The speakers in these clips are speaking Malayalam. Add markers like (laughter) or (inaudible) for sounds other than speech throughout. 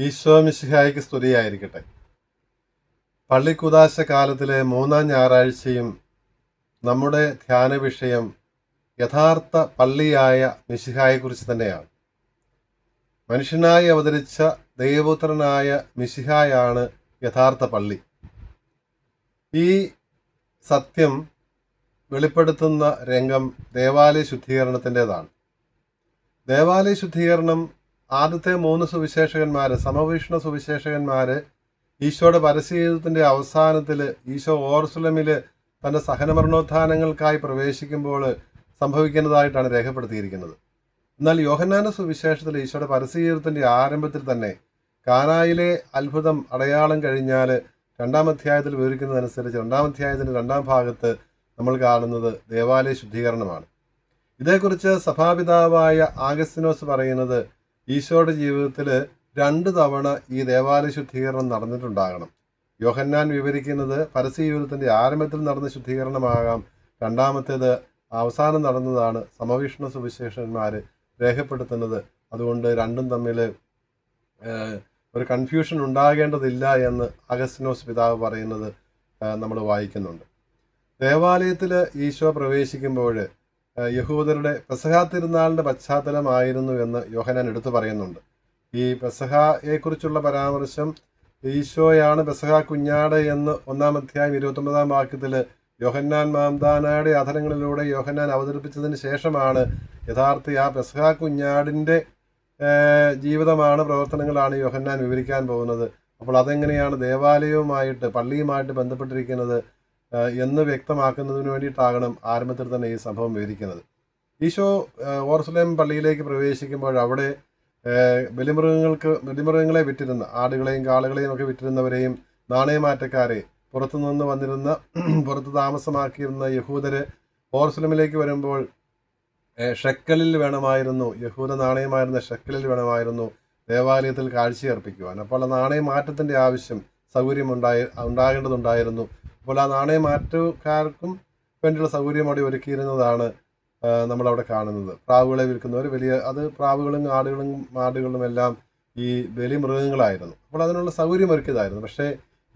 ഈശോ മിശിഹായ്ക്ക് സ്തുതിയായിരിക്കട്ടെ. പള്ളിക്കുദാശ കാലത്തിലെ മൂന്നാം ഞായറാഴ്ചയും നമ്മുടെ ധ്യാന വിഷയം യഥാർത്ഥ പള്ളിയായ മിശിഹായെക്കുറിച്ച് തന്നെയാണ്. മനുഷ്യനായി അവതരിച്ച ദൈവപുത്രനായ മിശിഹായാണ് യഥാർത്ഥ പള്ളി. ഈ സത്യം വെളിപ്പെടുത്തുന്ന രംഗം ദേവാലയ ശുദ്ധീകരണത്തിന്റെതാണ്. ദേവാലയ ശുദ്ധീകരണം ആദ്യത്തെ മൂന്ന് സുവിശേഷകന്മാർ സമവീക്ഷണ സുവിശേഷകന്മാർ ഈശോയുടെ പരസ്യജീവിതത്തിന്റെ അവസാനത്തിൽ ഈശോ ഓർസുലമിൽ തന്റെ സഹനമരണോത്ഥാനങ്ങൾക്കായി പ്രവേശിക്കുമ്പോൾ സംഭവിക്കുന്നതായിട്ടാണ് രേഖപ്പെടുത്തിയിരിക്കുന്നത്. എന്നാൽ യോഹന്നാന സുവിശേഷത്തിൽ ഈശോയുടെ പരസ്യജീവിതത്തിന്റെ ആരംഭത്തിൽ തന്നെ കാനായിലെ അത്ഭുതം അടയാളം കഴിഞ്ഞാൽ രണ്ടാം അധ്യായത്തിൽ വിവരിക്കുന്നതനുസരിച്ച് രണ്ടാം അധ്യായത്തിന്റെ രണ്ടാം ഭാഗത്ത് നമ്മൾ കാണുന്നത് ദേവാലയ ശുദ്ധീകരണമാണ്. ഇതേക്കുറിച്ച് സഭാപിതാവായ ആഗസ്റ്റിനോസ് പറയുന്നത് ഈശോയുടെ ജീവിതത്തിൽ രണ്ട് തവണ ഈ ദേവാലയ ശുദ്ധീകരണം നടന്നിട്ടുണ്ടാകണം. യോഹന്നാൻ വിവരിക്കുന്നത് പരസ്യ ജീവിതത്തിന്റെ ആരംഭത്തിൽ നടന്ന ശുദ്ധീകരണമാകാം. രണ്ടാമത്തേത് അവസാനം നടന്നതാണ് സമവീക്ഷണ സുവിശേഷന്മാർ രേഖപ്പെടുത്തുന്നത്. അതുകൊണ്ട് രണ്ടും തമ്മിൽ ഒരു കൺഫ്യൂഷൻ ഉണ്ടാകേണ്ടതില്ല എന്ന് അഗസ്റ്റിനോസ് പിതാവ് പറയുന്നത് നമ്മൾ വായിക്കുന്നുണ്ട്. ദേവാലയത്തിൽ ഈശോ പ്രവേശിക്കുമ്പോൾ യഹൂദരുടെ പെസഹ തിരുനാളിന്റെ പശ്ചാത്തലമായിരുന്നു എന്ന് യോഹനാൻ എടുത്തു പറയുന്നുണ്ട്. ഈ പെസഹയെക്കുറിച്ചുള്ള പരാമർശം ഈശോയാണ് പെസഹ കുഞ്ഞാട് എന്ന് ഒന്നാം അധ്യായം ഇരുപത്തൊമ്പതാം വാക്യത്തിൽ യോഹന്നാൻ മാംദാനയുടെ അധരങ്ങളിലൂടെ യോഹന്നാൻ അവതരിപ്പിച്ചതിന് ശേഷമാണ് യഥാർത്ഥ ആ പെസഹ കുഞ്ഞാടിന്റെ ജീവിതമാണ് പ്രവർത്തനങ്ങളാണ് യോഹന്നാൻ വിവരിക്കാൻ പോകുന്നത്. അപ്പോൾ അതെങ്ങനെയാണ് ദേവാലയവുമായിട്ട് പള്ളിയുമായിട്ട് ബന്ധപ്പെട്ടിരിക്കുന്നത്? എന്ന് വ്യക്തമാക്കുന്നതിന് വേണ്ടിയിട്ടാകണം ആരംഭത്തിൽ തന്നെ ഈ സംഭവം വിവരിക്കുന്നത് ഈശോ ഓർസലേം പള്ളിയിലേക്ക് പ്രവേശിക്കുമ്പോൾ അവിടെ ബലിമൃഗങ്ങൾക്ക് ബലിമൃഗങ്ങളെ വിറ്റിരുന്ന ആടുകളെയും കാളുകളെയും ഒക്കെ വിറ്റിരുന്നവരെയും നാണയമാറ്റക്കാരെ പുറത്തുനിന്ന് വന്നിരുന്ന (clears throat) പുറത്ത് താമസമാക്കിയിരുന്ന യഹൂദര് ഓർസലമിലേക്ക് വരുമ്പോൾ ഷെക്കലിൽ വേണമായിരുന്നു യഹൂദ നാണയമായിരുന്ന ഷെക്കലിൽ വേണമായിരുന്നു ദേവാലയത്തിൽ കാഴ്ചയർപ്പിക്കുവാൻ. അപ്പോൾ ആ ആവശ്യം സൗകര്യം ഉണ്ടായി ഉണ്ടാകേണ്ടതുണ്ടായിരുന്നു. അപ്പോൾ ആ നാണയമാറ്റക്കാർക്കും വേണ്ടിയുള്ള സൗകര്യം അവിടെ ഒരുക്കിയിരുന്നതാണ് നമ്മളവിടെ കാണുന്നത്. പ്രാവുകളെ വിൽക്കുന്നവർ വലിയ അത് പ്രാവുകളും ആടുകളും മാടുകളും എല്ലാം ഈ ബലിമൃഗങ്ങളായിരുന്നു അപ്പോൾ അതിനുള്ള സൗകര്യം ഒരുക്കിയതായിരുന്നു. പക്ഷേ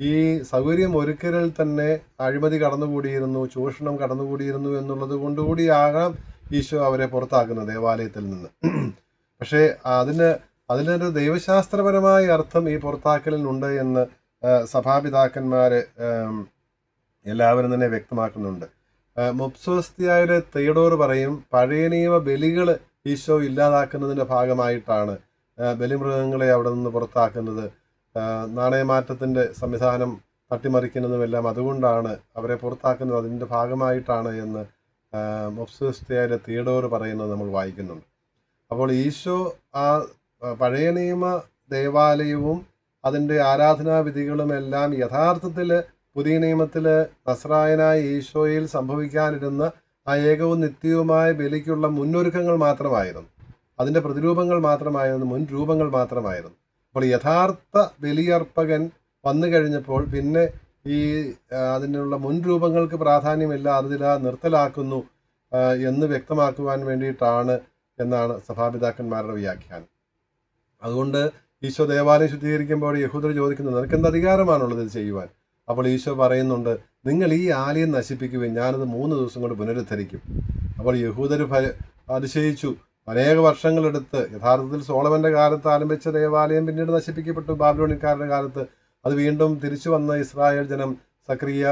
ഈ സൗകര്യം ഒരുക്കലിൽ തന്നെ അഴിമതി കടന്നുകൂടിയിരുന്നു ചൂഷണം കടന്നുകൂടിയിരുന്നു എന്നുള്ളത് കൊണ്ടുകൂടിയാകാം ഈശോ അവരെ പുറത്താക്കുന്നത് ദേവാലയത്തിൽ നിന്ന്. പക്ഷേ അതിന് അതിനൊരു ദൈവശാസ്ത്രപരമായ അർത്ഥം ഈ പുറത്താക്കലിനുണ്ട് എന്ന് സഭാപിതാക്കന്മാർ എല്ലാവരും തന്നെ വ്യക്തമാക്കുന്നുണ്ട്. മുപ്സോസ്തിയായ തേടോർ പറയും പഴയ നിയമ ബലികൾ ഈശോ ഇല്ലാതാക്കുന്നതിന്റെ ഭാഗമായിട്ടാണ് ബലിമൃഗങ്ങളെ അവിടെ നിന്ന് പുറത്താക്കുന്നത്. നാണയമാറ്റത്തിന്റെ സംവിധാനം തട്ടിമറിക്കുന്നതുമെല്ലാം അതുകൊണ്ടാണ് അവരെ പുറത്താക്കുന്നത് അതിന്റെ ഭാഗമായിട്ടാണ് എന്ന് മുപ്സോസ്തിയായ തിയഡോർ പറയുന്നത് നമ്മൾ വായിക്കുന്നുണ്ട്. അപ്പോൾ ഈശോ ആ, പഴയ നിയമ ദേവാലയവും അതിന്റെ ആരാധനാവിധികളുമെല്ലാം യഥാർത്ഥത്തിൽ പുതിയ നിയമത്തിൽ നസ്രായനായ ഈശോയിൽ സംഭവിക്കാനിരുന്ന ആ ഏകവും നിത്യവുമായ ബലിക്കുള്ള മുന്നൊരുക്കങ്ങൾ മാത്രമായിരുന്നു. അതിന്റെ പ്രതിരൂപങ്ങൾ മാത്രമായിരുന്നു മുൻ രൂപങ്ങൾ മാത്രമായിരുന്നു. അപ്പോൾ യഥാർത്ഥ ബലിയർപ്പകൻ വന്നു കഴിഞ്ഞപ്പോൾ പിന്നെ ഈ അതിനുള്ള മുൻ രൂപങ്ങൾക്ക് പ്രാധാന്യമില്ല അതിൽ നിർത്തലാക്കുന്നു എന്ന് വ്യക്തമാക്കുവാൻ വേണ്ടിയിട്ടാണ് എന്നാണ് സഭാപിതാക്കന്മാരുടെ വ്യാഖ്യാനം. അതുകൊണ്ട് ഈശോ ദേവാലയം ശുദ്ധീകരിക്കുമ്പോൾ യഹൂദർ ചോദിക്കുന്നു നിനക്ക് എന്ത് അധികാരമാണുള്ളത് ഇത് ചെയ്യുവാൻ? അപ്പോൾ ഈശോ പറയുന്നുണ്ട് നിങ്ങൾ ഈ ആലയം നശിപ്പിക്കുകയും ഞാനത് മൂന്ന് ദിവസം കൊണ്ട് പുനരുദ്ധരിക്കും. അപ്പോൾ യഹൂദർ അതിശയിച്ചു. അനേക വർഷങ്ങളെടുത്ത് യഥാർത്ഥത്തിൽ സോളമന്റെ കാലത്ത് ആരംഭിച്ച ദേവാലയം പിന്നീട് നശിപ്പിക്കപ്പെട്ടു. ബാബിലോണിക്കാരുടെ കാലത്ത് അത് വീണ്ടും തിരിച്ചു വന്ന ഇസ്രായേൽ ജനം സക്രിയ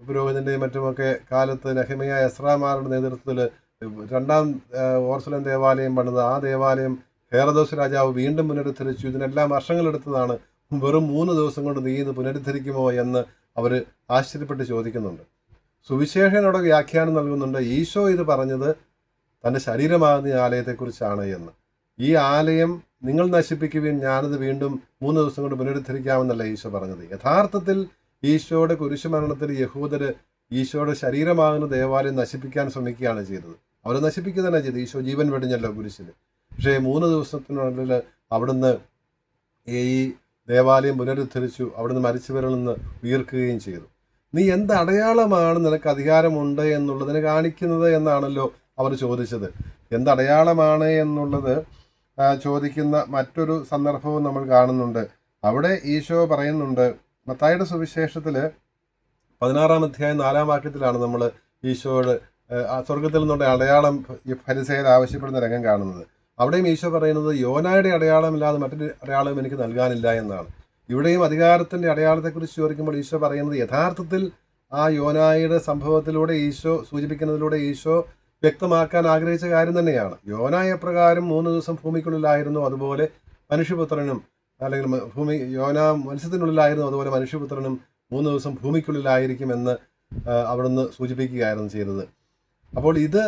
പുരോഹിതന്റെയും മറ്റുമൊക്കെ കാലത്ത് നഹിമയ എസ്രാമാരുടെ നേതൃത്വത്തിൽ രണ്ടാം ആ, ഓർസലം ദേവാലയം പണിത് ആ ദേവാലയം ഹേറദോസ് രാജാവ് വീണ്ടും പുനരുദ്ധരിച്ചു. ഇതിനെല്ലാം വർഷങ്ങളെടുത്തതാണ് വെറും മൂന്ന് ദിവസം കൊണ്ട് നീ ഇത് പുനരുദ്ധരിക്കുമോ എന്ന് അവർ ആശ്ചര്യപ്പെട്ട് ചോദിക്കുന്നുണ്ട്. സുവിശേഷനോട് വ്യാഖ്യാനം നൽകുന്നുണ്ട് ഈശോ ഇത് പറഞ്ഞത് തന്റെ ശരീരമാകുന്ന ഈ ആലയത്തെക്കുറിച്ചാണ് എന്ന്. ഈ ആലയം നിങ്ങൾ നശിപ്പിക്കുകയും ഞാനത് വീണ്ടും മൂന്ന് ദിവസം കൊണ്ട് പുനരുദ്ധരിക്കാമെന്നല്ല ഈശോ പറഞ്ഞത്. യഥാർത്ഥത്തിൽ ഈശോയുടെ കുരിശുമരണത്തിൽ യഹൂദര് ഈശോയുടെ ശരീരമാകുന്ന ദേവാലയം നശിപ്പിക്കാൻ ശ്രമിക്കുകയാണ് ചെയ്തത്. അവർ നശിപ്പിക്കുക തന്നെ ചെയ്തു. ഈശോ ജീവൻ വെടിഞ്ഞല്ലോ കുരിശിൽ പക്ഷേ മൂന്ന് ദിവസത്തിനുള്ളിൽ അവിടുന്ന് ഈ ദേവാലയം പുനരുദ്ധരിച്ചു അവിടുന്ന് മരിച്ചവരിൽ നിന്ന് ഉയർക്കുകയും ചെയ്തു. നീ എന്ത് അടയാളമാണ് നിനക്ക് അധികാരമുണ്ട് എന്നുള്ളതിനെ കാണിക്കുന്നത് എന്നാണല്ലോ അവർ ചോദിച്ചത്. എന്ത് അടയാളമാണ് എന്നുള്ളത് ചോദിക്കുന്ന മറ്റൊരു സന്ദർഭവും നമ്മൾ കാണുന്നുണ്ട്. അവിടെ ഈശോ പറയുന്നുണ്ട് മത്തായുടെ സുവിശേഷത്തിൽ പതിനാറാം അധ്യായം നാലാം വാക്യത്തിലാണ് നമ്മൾ ഈശോയുടെ സ്വർഗത്തിൽ നിന്നുള്ള അടയാളം ഈ ഫരിസേയർ ആവശ്യപ്പെടുന്ന രംഗം കാണുന്നത്. അവിടെയും ഈശോ പറയുന്നത് യോനായുടെ അടയാളമില്ലാതെ മറ്റൊരു അടയാളം എനിക്ക് നൽകാനില്ല എന്നാണ്. ഇവിടെയും അധികാരത്തിന്റെ അടയാളത്തെക്കുറിച്ച് ചോദിക്കുമ്പോൾ ഈശോ പറയുന്നത് യഥാർത്ഥത്തിൽ ആ യോനായുടെ സംഭവത്തിലൂടെ ഈശോ സൂചിപ്പിക്കുന്നതിലൂടെ ഈശോ വ്യക്തമാക്കാൻ ആഗ്രഹിച്ച കാര്യം തന്നെയാണ്. യോനായ പ്രകാരം മൂന്ന് ദിവസം ഭൂമിക്കുള്ളിലായിരുന്നു അതുപോലെ മനുഷ്യപുത്രനും അല്ലെങ്കിൽ ഭൂമി യോന മത്സ്യത്തിനുള്ളിലായിരുന്നു അതുപോലെ മനുഷ്യപുത്രനും മൂന്ന് ദിവസം ഭൂമിക്കുള്ളിലായിരിക്കുമെന്ന് അവിടുന്ന് സൂചിപ്പിക്കുകയായിരുന്നു ചെയ്തത്. അപ്പോൾ ഇത്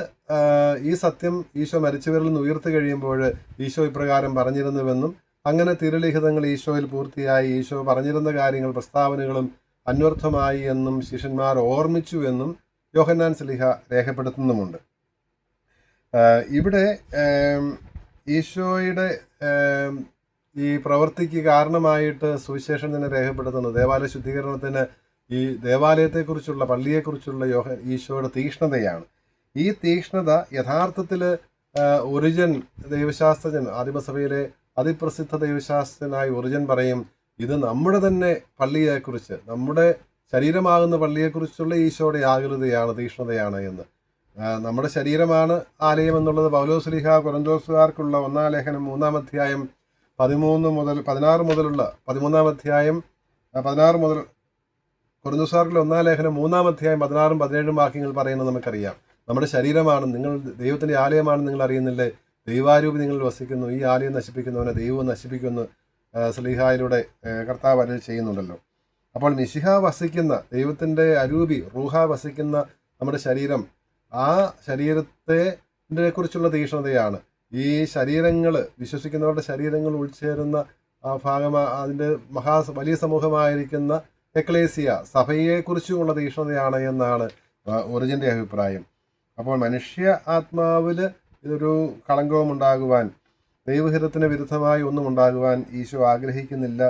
ഈ സത്യം ഈശോ മരിച്ചവരിൽ നിന്ന് ഉയർത്തി കഴിയുമ്പോൾ ഈശോ ഇപ്രകാരം പറഞ്ഞിരുന്നുവെന്നും അങ്ങനെ തിരുലിഖിതങ്ങൾ ഈശോയിൽ പൂർത്തിയായി ഈശോ പറഞ്ഞിരുന്ന കാര്യങ്ങൾ പ്രസ്താവനകളും അന്വർത്ഥമായി എന്നും ശിഷ്യന്മാർ ഓർമ്മിച്ചു എന്നും യോഹന്നാൻ സ്ലിഹ രേഖപ്പെടുത്തുന്നുമുണ്ട്. ഇവിടെ ഈശോയുടെ ഈ പ്രവൃത്തിക്ക് കാരണമായിട്ട് സുവിശേഷം തന്നെ രേഖപ്പെടുത്തുന്നത് ദേവാലയ ശുദ്ധീകരണത്തിന് ഈ ദേവാലയത്തെക്കുറിച്ചുള്ള പള്ളിയെക്കുറിച്ചുള്ള യോഹ ഈശോയുടെ തീക്ഷ്ണതയാണ്. ഈ തീക്ഷ്ണത യഥാർത്ഥത്തിൽ ഒറിജൻ ദൈവശാസ്ത്രജ്ഞൻ ആദിമസഭയിലെ അതിപ്രസിദ്ധ ദൈവശാസ്ത്രജ്ഞനായ ഒറിജൻ പറയും ഇത് നമ്മുടെ തന്നെ പള്ളിയെക്കുറിച്ച് നമ്മുടെ ശരീരമാകുന്ന പള്ളിയെക്കുറിച്ചുള്ള ഈശോയുടെ ആകൃതിയാണ് തീക്ഷ്ണതയാണ് എന്ന്. നമ്മുടെ ശരീരമാണ് ആലയം എന്നുള്ളത് പൗലോസ്ലിഹ കൊറന്തോസുകാർക്കുള്ള ഒന്നാം ലേഖനം മൂന്നാം അധ്യായം പതിമൂന്ന് മുതൽ പതിനാറ് മുതലുള്ള പതിമൂന്നാം അധ്യായം പതിനാറ് മുതൽ കൊറന്തോസുകാർക്കുള്ള ഒന്നാം ലേഖനം മൂന്നാം അധ്യായം പതിനാറും പതിനേഴും വാക്യങ്ങൾ പറയുന്നത് നമുക്കറിയാം. നമ്മുടെ ശരീരമാണ് നിങ്ങൾ ദൈവത്തിന്റെ ആലയമാണെന്ന് നിങ്ങൾ അറിയുന്നില്ലേ? ദൈവാരൂപി നിങ്ങളിൽ വസിക്കുന്നു. ഈ ആലയം നശിപ്പിക്കുന്നവനെ ദൈവവും നശിപ്പിക്കുന്നു സ്ലീഹായിലൂടെ കർത്താവ് അരൽ ചെയ്യുന്നുണ്ടല്ലോ. അപ്പോൾ മിശിഹ വസിക്കുന്ന ദൈവത്തിന്റെ അരൂപി റൂഹ വസിക്കുന്ന നമ്മുടെ ശരീരം ആ ശരീരത്തെ കുറിച്ചുള്ള തീക്ഷ്ണതയാണ് ഈ ശരീരങ്ങൾ വിശ്വസിക്കുന്നവരുടെ ശരീരങ്ങൾ ഉൾച്ചേരുന്ന ആ ഭാഗം അതിന്റെ മഹാ വലിയ സമൂഹമായിരിക്കുന്ന എക്ലേസിയ സഭയെക്കുറിച്ചുമുള്ള തീക്ഷ്ണതയാണ് എന്നാണ് ഒറിജിന്റെ അഭിപ്രായം. അപ്പോൾ മനുഷ്യ ആത്മാവിൽ ഇതൊരു കളങ്കവും ഉണ്ടാകുവാൻ ദൈവഹിതത്തിന് വിരുദ്ധമായി ഒന്നും ഉണ്ടാകുവാൻ ഈശോ ആഗ്രഹിക്കുന്നില്ല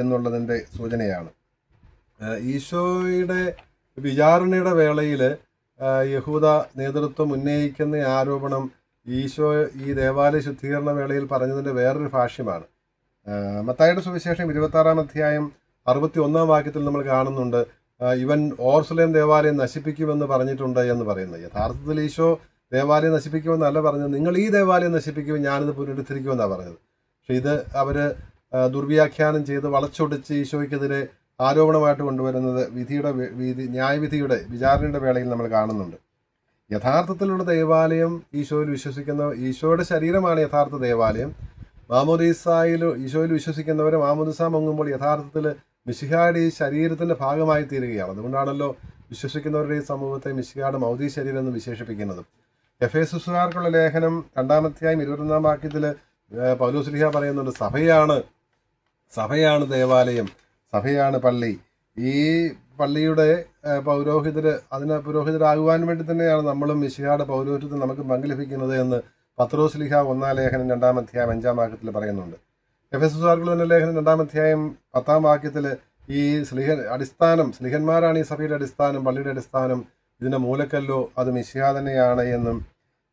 എന്നുള്ളതിന്റെ സൂചനയാണ്. ഈശോയുടെ വിചാരണയുടെ വേളയിൽ യഹൂദ നേതൃത്വം ഉന്നയിക്കുന്ന ആരോപണം ഈശോ ഈ ദേവാലയ ശുദ്ധീകരണ വേളയിൽ പറഞ്ഞതിന്റെ വേറൊരു ഭാഷ്യമാണ്. മത്തായുടെ സുവിശേഷം ഇരുപത്താറാം അധ്യായം അറുപത്തി ഒന്നാം വാക്യത്തിൽ നമ്മൾ കാണുന്നുണ്ട് ഇവൻ ഓർസലേം ദേവാലയം നശിപ്പിക്കുമെന്ന് പറഞ്ഞിട്ടുണ്ട് എന്ന് പറയുന്നത് യഥാർത്ഥത്തിൽ ഈശോ ദേവാലയം നശിപ്പിക്കുമെന്നല്ല പറഞ്ഞത്. നിങ്ങൾ ഈ ദേവാലയം നശിപ്പിക്കുമെന്ന് ഞാനിത് പുനരുദ്ധരിക്കുമെന്നാണ് പറഞ്ഞത്. പക്ഷെ ഇത് അവർ ദുർവ്യാഖ്യാനം ചെയ്ത് വളച്ചൊടിച്ച് ഈശോയ്ക്കെതിരെ ആരോപണമായിട്ട് കൊണ്ടുവരുന്നത് വിധിയുടെ വിധി ന്യായവിധിയുടെ വിചാരണയുടെ വേളയിൽ നമ്മൾ കാണുന്നുണ്ട്. യഥാർത്ഥത്തിലുള്ള ദേവാലയം ഈശോയിൽ വിശ്വസിക്കുന്ന ഈശോയുടെ ശരീരമാണ് യഥാർത്ഥ ദേവാലയം. മാമോദീസായിൽ ഈശോയിൽ വിശ്വസിക്കുന്നവർ മാമോദിസ മുങ്ങുമ്പോൾ യഥാർത്ഥത്തിൽ മിശിഹായുടെ ഈ ശരീരത്തിന്റെ ഭാഗമായി തീരുകയാണ്. അതുകൊണ്ടാണല്ലോ വിശ്വസിക്കുന്നവരുടെ ഈ സമൂഹത്തെ മിശിഹായുടെ മൗദി ശരീരം എന്ന് വിശേഷിപ്പിക്കുന്നത്. എഫ് എ സുസുകാർക്കുള്ള ലേഖനം രണ്ടാമത്തെയായും ഇരുപത്തൊന്നാം വാക്യത്തിൽ പൗലോസ്ലിഹ പറയുന്നുണ്ട് സഭയാണ് സഭയാണ് ദേവാലയം സഭയാണ് പള്ളി. ഈ പള്ളിയുടെ പൗരോഹിതർ അതിന് പുരോഹിതരാകുവാൻ വേണ്ടി തന്നെയാണ് നമ്മളും മിശിഹായുടെ പൗരോഹിത്യത്തിൽ നമുക്ക് പങ്ക് ലഭിക്കുന്നത് എന്ന് പത്രോസ് ലിഹ ഒന്നാം ലേഖനം രണ്ടാം അധ്യായം അഞ്ചാം വാക്യത്തിൽ പറയുന്നുണ്ട്. എഫ് എസ് സാർക്കുള്ള തന്നെ ലേഖനം രണ്ടാം അധ്യായം പത്താം വാക്യത്തിൽ ഈ സ്ലിഹൻ അടിസ്ഥാനം സ്ലിഹന്മാരാണ് ഈ സഭയുടെ അടിസ്ഥാനം പള്ളിയുടെ അടിസ്ഥാനം ഇതിന്റെ മൂലക്കല്ലോ അത് മിശിഹ തന്നെയാണ് എന്നും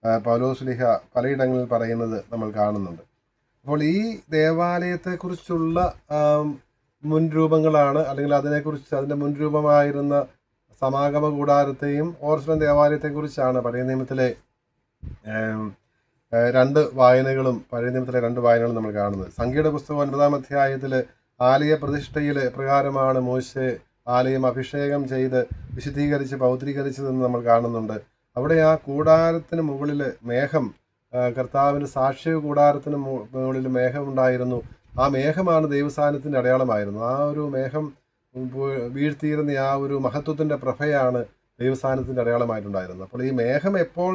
പൗലോ പൗലോസ് ലിഹ പലയിടങ്ങളിൽ പറയുന്നത് നമ്മൾ കാണുന്നുണ്ട്. അപ്പോൾ ഈ ദേവാലയത്തെക്കുറിച്ചുള്ള മുൻരൂപങ്ങളാണ് അല്ലെങ്കിൽ അതിനെക്കുറിച്ച് അതിന്റെ മുൻരൂപമായിരുന്ന സമാഗമ കൂടാരത്തെയും ഓർസ്ലം ദേവാലയത്തെക്കുറിച്ചാണ് പഴയ നിയമത്തിലെ രണ്ട് വായനകളും പഴയ നിയമത്തിലെ രണ്ട് വായനകളും നമ്മൾ കാണുന്നത്. സംഖ്യയുടെ പുസ്തകം ഒൻപതാം അധ്യായത്തിൽ ആലയ പ്രതിഷ്ഠയിൽ പ്രകാരമാണ് മോശെ ആലയം അഭിഷേകം ചെയ്ത് വിശുദ്ധീകരിച്ച് പൗത്രീകരിച്ചതെന്ന് നമ്മൾ കാണുന്നുണ്ട്. അവിടെ ആ കൂടാരത്തിന് മുകളിൽ മേഘം കർത്താവിന്റെ സാക്ഷ്യ കൂടാരത്തിന് മുകളിൽ മേഘമുണ്ടായിരുന്നു ആ മേഘമാണ് ദൈവസാന്നിധ്യത്തിന്റെ അടയാളമായിരുന്നു. ആ ഒരു മേഘം വീഴ്ത്തിയിരുന്ന ആ ഒരു മഹത്വത്തിന്റെ പ്രഭയാണ് ദൈവസ്ഥാനത്തിന്റെ അടയാളമായിട്ടുണ്ടായിരുന്നത്. അപ്പോൾ ഈ മേഘം എപ്പോൾ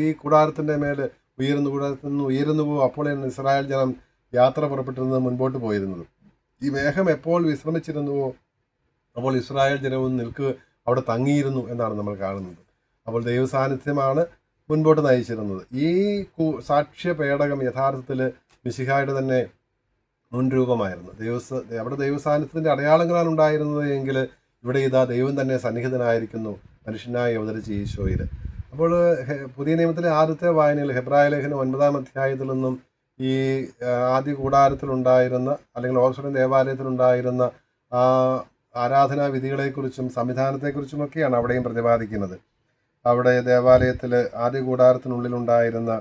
ഈ കൂടാരത്തിന്റെ മേൽ ഉയർന്നു കൂടാരത്തിൽ നിന്ന് ഉയരുന്നു പോകും അപ്പോഴാണ് ഇസ്രായേൽ ജനം യാത്ര പുറപ്പെട്ടിരുന്നത് മുൻപോട്ട് പോയിരുന്നത്. ഈ മേഘം എപ്പോൾ വിശ്രമിച്ചിരുന്നുവോ അപ്പോൾ ഇസ്രായേൽ ജനവും നിൽക്ക് അവിടെ തങ്ങിയിരുന്നു എന്നാണ് നമ്മൾ കാണുന്നത്. അപ്പോൾ ദൈവസാന്നിധ്യമാണ് മുൻപോട്ട് നയിച്ചിരുന്നത്. ഈ സാക്ഷ്യ പേടകം യഥാർത്ഥത്തിൽ മിശിഹായുടെ തന്നെ മുൻരൂപമായിരുന്നു. ദൈവസ അവിടെ ദൈവസാന്നിധ്യത്തിന്റെ അടയാളങ്ങളാണ് ഉണ്ടായിരുന്നത് എങ്കിൽ ഇവിടെ ഇതാ ദൈവം തന്നെ സന്നിഹിതനായിരിക്കുന്നു മനുഷ്യനായി അവതരിച്ച ഈശോയിൽ അപ്പോൾ പുതിയ നിയമത്തിലെ ആദ്യത്തെ വായനയിൽ ഹെബ്രായ ലേഖനം ഒൻപതാം അധ്യായത്തിൽ നിന്നും ഈ ആദ്യ കൂടാരത്തിലുണ്ടായിരുന്ന അല്ലെങ്കിൽ ഓർസലം ദേവാലയത്തിലുണ്ടായിരുന്ന ആ ആരാധനാ വിധികളെക്കുറിച്ചും സംവിധാനത്തെക്കുറിച്ചുമൊക്കെയാണ് അവിടെയും പ്രതിപാദിക്കുന്നത്. അവിടെ ദേവാലയത്തിൽ ആദ്യ കൂടാരത്തിനുള്ളിലുണ്ടായിരുന്ന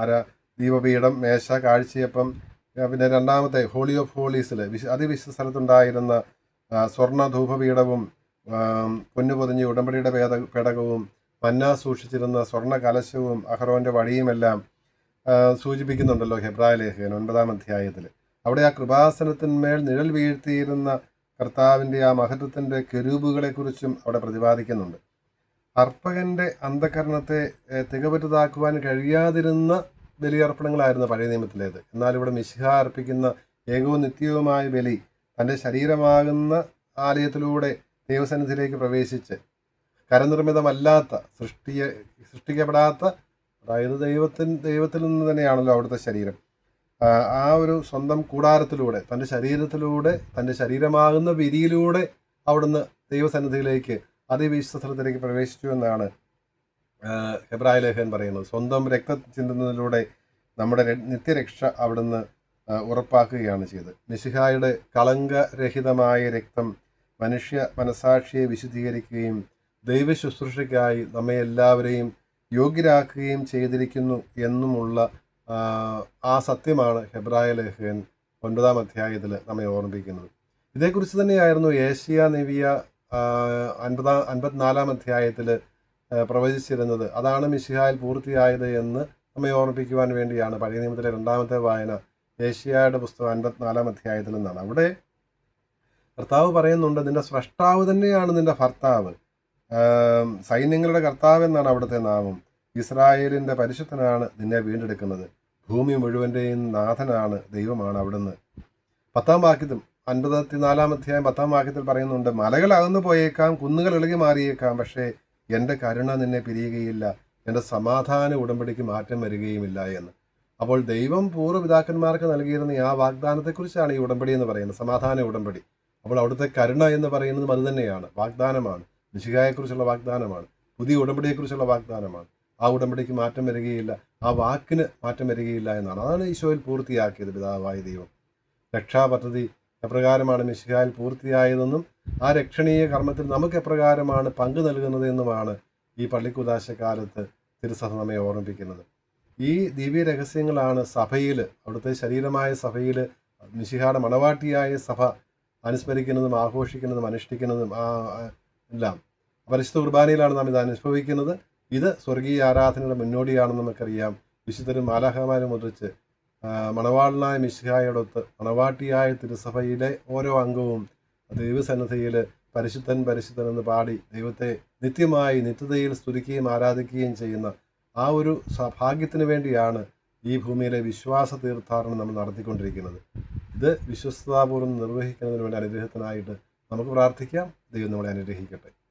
ആര ദീപപീഠം മേശ കാഴ്ചയപ്പം പിന്നെ രണ്ടാമത്തെ ഹോളി ഓഫ് ഹോളീസിൽ വിശ അതിവിശുദ്ധ സ്ഥലത്തുണ്ടായിരുന്ന സ്വർണ ധൂപപീഠവും ആ, പൊന്നു പൊതിഞ്ഞ ഉടമ്പടിയുടെ പേട പേടകവും മന്ന സൂക്ഷിച്ചിരുന്ന സ്വർണ കലശവും അഹ്റോന്റെ വഴിയുമെല്ലാം സൂചിപ്പിക്കുന്നുണ്ടല്ലോ ഹെബ്രായ ലേഖകൻ ഒൻപതാം അധ്യായത്തിൽ. അവിടെ ആ കൃപാസനത്തിന്മേൽ നിഴൽ വീഴ്ത്തിയിരുന്ന കർത്താവിന്റെ ആ മഹത്വത്തിന്റെ കെരൂബുകളെക്കുറിച്ചും അവിടെ പ്രതിപാദിക്കുന്നുണ്ട്. അർപ്പകന്റെ അന്ധകരണത്തെ തികവറ്റതാക്കുവാൻ കഴിയാതിരുന്ന ബലിയർപ്പണങ്ങളായിരുന്നു പഴയ നിയമത്തിലേത്. എന്നാൽ ഇവിടെ മിശിഹ അർപ്പിക്കുന്ന ഏകവും നിത്യവുമായ ബലി തന്റെ ശരീരമാകുന്ന ആലയത്തിലൂടെ ദൈവസന്നിധിയിലേക്ക് പ്രവേശിച്ച് കരനിർമ്മിതമല്ലാത്ത സൃഷ്ടിയെ സൃഷ്ടിക്കപ്പെടാത്ത അതായത് ദൈവത്തിൻ ദൈവത്തിൽ നിന്ന് തന്നെയാണല്ലോ അവിടുത്തെ ശരീരം. ആ, ഒരു സ്വന്തം കൂടാരത്തിലൂടെ തന്റെ ശരീരത്തിലൂടെ തന്റെ ശരീരമാകുന്ന വിരിയിലൂടെ അവിടുന്ന് ദൈവസന്നിധിയിലേക്ക് അതിവിശ്വസ്ഥലത്തിലേക്ക് പ്രവേശിച്ചു എന്നാണ് ഹെബ്രായ ലേഖൻ പറയുന്നത്. സ്വന്തം രക്ത ചിന്തുന്നതിലൂടെ നമ്മുടെ നിത്യരക്ഷ അവിടുന്ന് ഉറപ്പാക്കുകയാണ് ചെയ്തത്. നിശിഹായുടെ കളങ്കരഹിതമായ രക്തം മനുഷ്യ മനസാക്ഷിയെ വിശദീകരിക്കുകയും ദൈവ ശുശ്രൂഷയ്ക്കായി നമ്മെ എല്ലാവരെയും യോഗ്യരാക്കുകയും ചെയ്തിരിക്കുന്നു എന്നുമുള്ള ആ, സത്യമാണ് ഹെബ്രായ ലേഖകൻ ഒൻപതാം അധ്യായത്തിൽ നമ്മെ ഓർമ്മിപ്പിക്കുന്നത്. ഇതേക്കുറിച്ച് തന്നെയായിരുന്നു ഏഷ്യ നിവിയ അൻപതാം അൻപത്തിനാലാം അധ്യായത്തിൽ പ്രവചിച്ചിരുന്നത്. അതാണ് മിശിഹായിൽ പൂർത്തിയായത് എന്ന് നമ്മെ ഓർമ്മിപ്പിക്കുവാൻ വേണ്ടിയാണ് പഴയ നിയമത്തിലെ രണ്ടാമത്തെ വായന ഏഷ്യയുടെ പുസ്തകം അൻപത്തിനാലാം അധ്യായത്തിൽ നിന്നാണ്. അവിടെ കർത്താവ് പറയുന്നുണ്ട് നിന്റെ സ്രഷ്ടാവ് തന്നെയാണ് നിന്റെ ഭർത്താവ്. സൈന്യങ്ങളുടെ കർത്താവ് എന്നാണ് അവിടുത്തെ നാമം. ഇസ്രായേലിന്റെ പരിശുദ്ധനാണ് നിന്നെ വീണ്ടെടുക്കുന്നത്. ഭൂമി മുഴുവന്റെയും നാഥനാണ് ദൈവമാണ് അവിടുന്ന്. പത്താം വാക്യത്തിൽ അൻപത്തിനാലാം അധ്യായം പത്താം വാക്യത്തിൽ പറയുന്നുണ്ട് മലകൾ അകന്നു പോയേക്കാം കുന്നുകൾ ഇളകി മാറിയേക്കാം പക്ഷേ എന്റെ കരുണ നിന്നെ പിരിയുകയില്ല. എന്റെ സമാധാന ഉടമ്പടിക്ക് മാറ്റം വരികയുമില്ല എന്ന്. അപ്പോൾ ദൈവം പൂർവപിതാക്കന്മാർക്ക് നൽകിയിരുന്ന ആ വാഗ്ദാനത്തെക്കുറിച്ചാണ് ഈ ഉടമ്പടി എന്ന് പറയുന്നത് സമാധാന ഉടമ്പടി. അപ്പോൾ അവിടുത്തെ കരുണ എന്ന് പറയുന്നതും അത് തന്നെയാണ്. വാഗ്ദാനമാണ്. മിശികായെക്കുറിച്ചുള്ള വാഗ്ദാനമാണ്. പുതിയ ഉടമ്പടിയെക്കുറിച്ചുള്ള വാഗ്ദാനമാണ്. ആ ഉടമ്പടിക്ക് മാറ്റം വരികയില്ല. ആ വാക്കിന് മാറ്റം വരികയില്ല എന്നാണ്. അതാണ് ഈശോയിൽ പൂർത്തിയാക്കിയത് പിതാവായ ദൈവം. രക്ഷാപദ്ധതി എപ്രകാരമാണ് മിശിഹായിൽ പൂർത്തിയായതെന്നും ആ രക്ഷണീയ കർമ്മത്തിൽ നമുക്ക് എപ്രകാരമാണ് പങ്കു നൽകുന്നത് എന്നുമാണ് ഈ പള്ളിക്കുദാശ കാലത്ത് തിരുസഭ നമ്മെ ഓർമ്മിപ്പിക്കുന്നത്. ഈ ദിവ്യ രഹസ്യങ്ങളാണ് സഭയിൽ അവിടുത്തെ ശരീരമായ സഭയിൽ മിശിഹാട മണവാട്ടിയായ സഭ അനുസ്മരിക്കുന്നതും ആഘോഷിക്കുന്നതും അനുഷ്ഠിക്കുന്നതും എല്ലാം. പരിശുദ്ധ കുർബാനയിലാണ് നാം ഇത് അനുഭവിക്കുന്നത്. ഇത് സ്വർഗീയ ആരാധനയുടെ മുന്നോടിയാണെന്ന് നമുക്കറിയാം. വിശുദ്ധരും മാലാഹമാരും മുദ്രിച്ച് മണവാളനായ മിശിഹായോടൊത്ത് മണവാട്ടിയായ തിരുസഭയിലെ ഓരോ അംഗവും ദൈവസന്നദ്ധയിൽ പരിശുദ്ധൻ പരിശുദ്ധൻ എന്ന് പാടി ദൈവത്തെ നിത്യമായി നിത്യതയിൽ സ്തുതിക്കുകയും ആരാധിക്കുകയും ചെയ്യുന്ന ആ ഒരു സൗഭാഗ്യത്തിന് ഭാഗ്യത്തിന് വേണ്ടിയാണ് ഈ ഭൂമിയിലെ വിശ്വാസ തീർത്ഥാടനം നമ്മൾ നടത്തിക്കൊണ്ടിരിക്കുന്നത്. ഇത് വിശ്വസ്താപൂർവം നിർവഹിക്കുന്നതിന് വേണ്ടി അനുഗ്രഹത്തിനായിട്ട് നമുക്ക് പ്രാർത്ഥിക്കാം. ദൈവം നമ്മളെ അനുഗ്രഹിക്കട്ടെ.